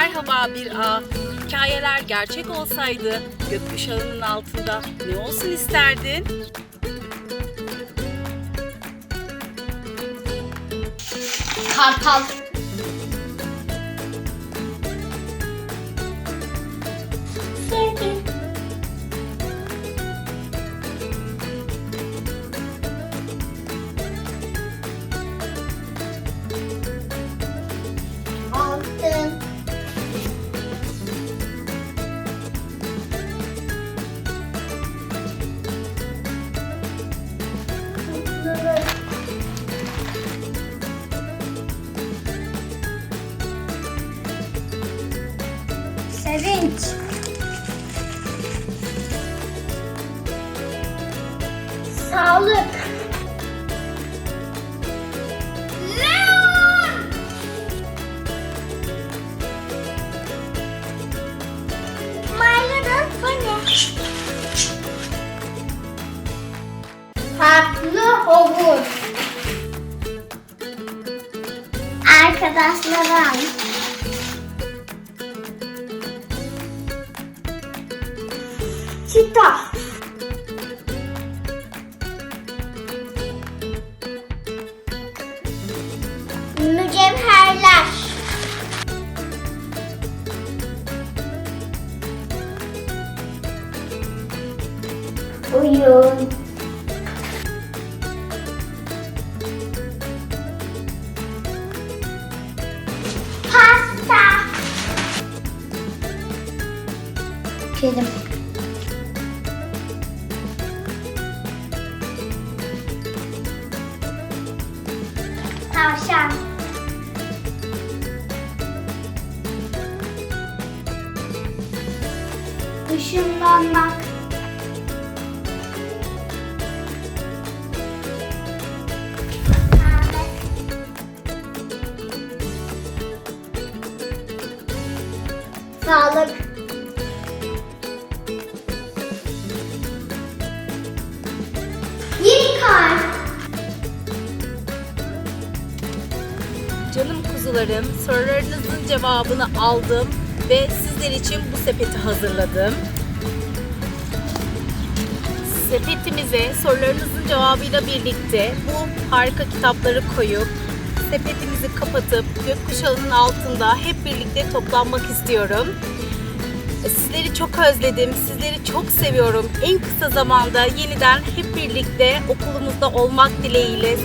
A bir A. Hikayeler gerçek olsaydı gökkuşağının altında ne olsun isterdin? Kartal. Sevinç. Sağlık. Havuz. Arkadaşlarım. Çita. Mücevherler. Oyun. Kedim. Tavşan. Işınlanmak. Sağlık. Yeni Canım kuzularım, sorularınızın cevabını aldım ve sizler için bu sepeti hazırladım. Sepetimize sorularınızın cevabıyla birlikte bu harika kitapları koyup sepetimizi kapatıp gökkuşağının altında hep birlikte toplanmak istiyorum. Sizleri çok özledim, sizleri çok seviyorum. En kısa zamanda yeniden hep birlikte okulumuzda olmak dileğiyle